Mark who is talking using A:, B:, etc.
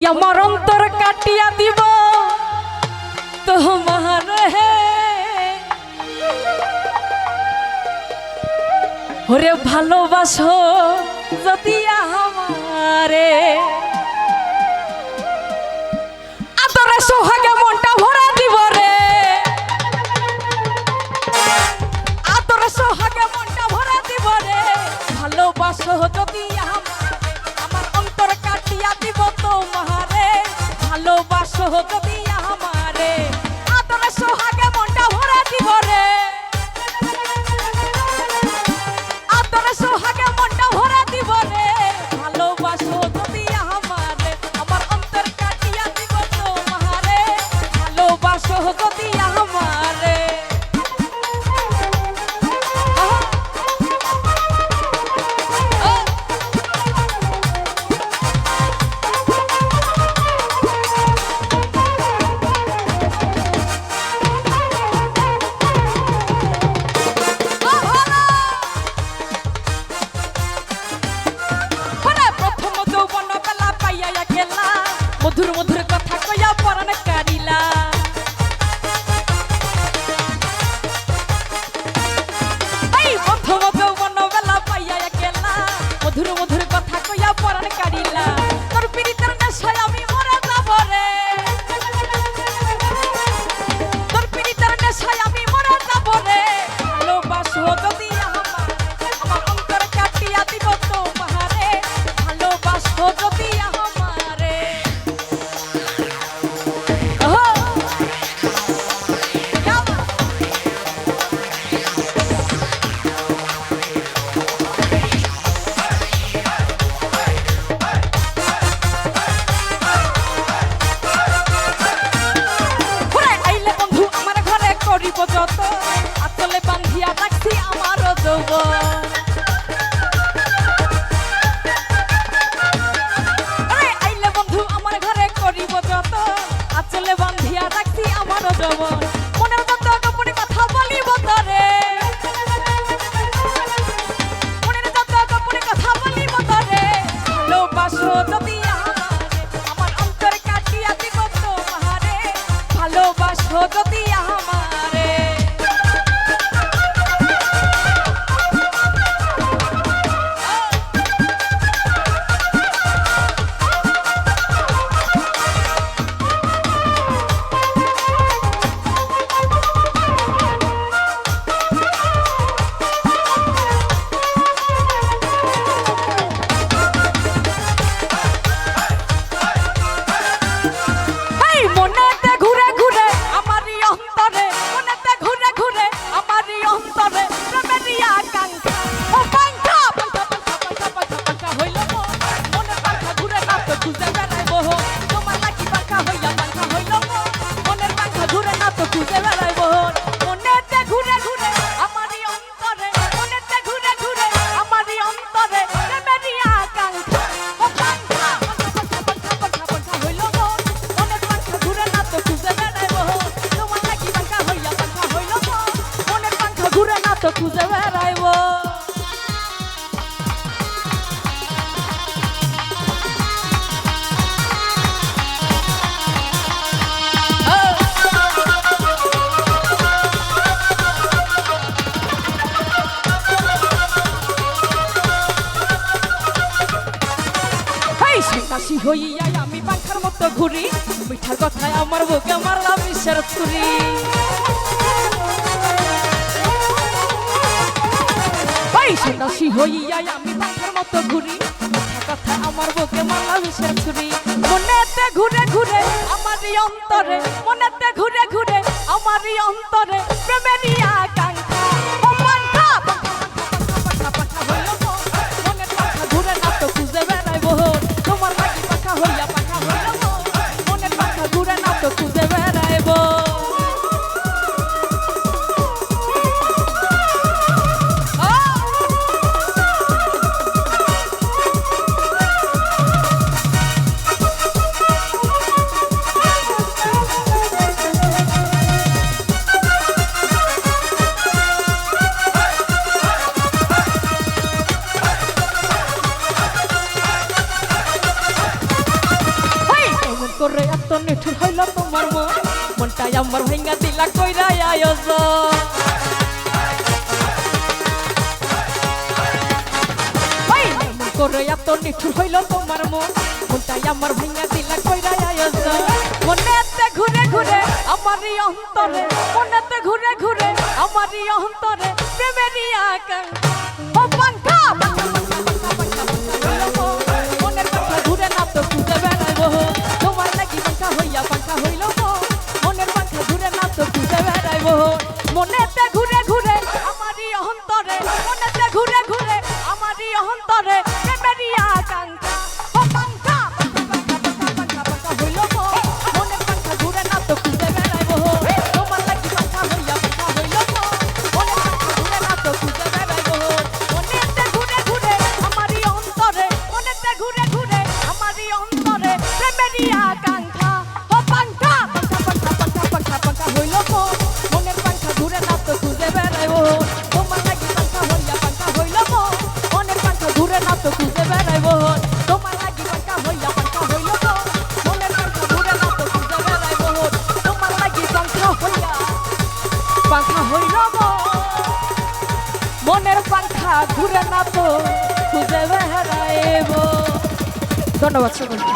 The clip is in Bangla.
A: আমার অন্তর কাটিয়া দিব তোমার হে ওরে ভালোবাসো যদি আমারে আদরে সোহাগে মনটা ভরা দিব রে আদরে সোহাগে মনটা ভরা দিব রে ভালোবাসো যদি আমার সোহাগ দিয়া আমারে। আদরে সোহাগে মনটা ভরা দিব রে। আদরে সোহাগে মনটা ভরা দিব রে। ভালোবাসো তুমি আমারে, আমার অন্তর কাটিয়া দিব তোমারে। ভালোবাসো যদি আমার মধুর মধুর কথা কইয়া পরাণ কারিলা। এই মধু মধু মনোবেলা পাইয়া গেলা। মধুর মধুর I want. হইয়া আমি পাখার মতো ঘুরি। মিঠার কথায় আমার বুকে মারলাম ঈশ্বর ছুরি ওই সন্ন্যাসী হইয়া আমি পাখার মতো ঘুরি। কথা আমার বুকে মারলাম ঈশ্বর ছুরি মনেতে ঘুরে ঘুরে আমারই অন্তরে, মনেতে ঘুরে ঘুরে আমারই অন্তরে নম্বর ভেঙ্গা দিলা কইরা আয়োজন। করে এত নিঠুর হইল তোমার মন। মনটাই আমার ভেঙ্গা দিলা কইরা আয়োজন। মনেতে ঘুরে ঘুরে আমারই অন্তরে, মনেতে ঘুরে ঘুরে আমারই অন্তরে প্রেমেরই আকার। ও পাঙ্খা অন্তরে বেরিয়া কাঙ্ক্ষা ঘুরে না তো খুঁজে বেহারাইব ধন্যবাদ সকলকে।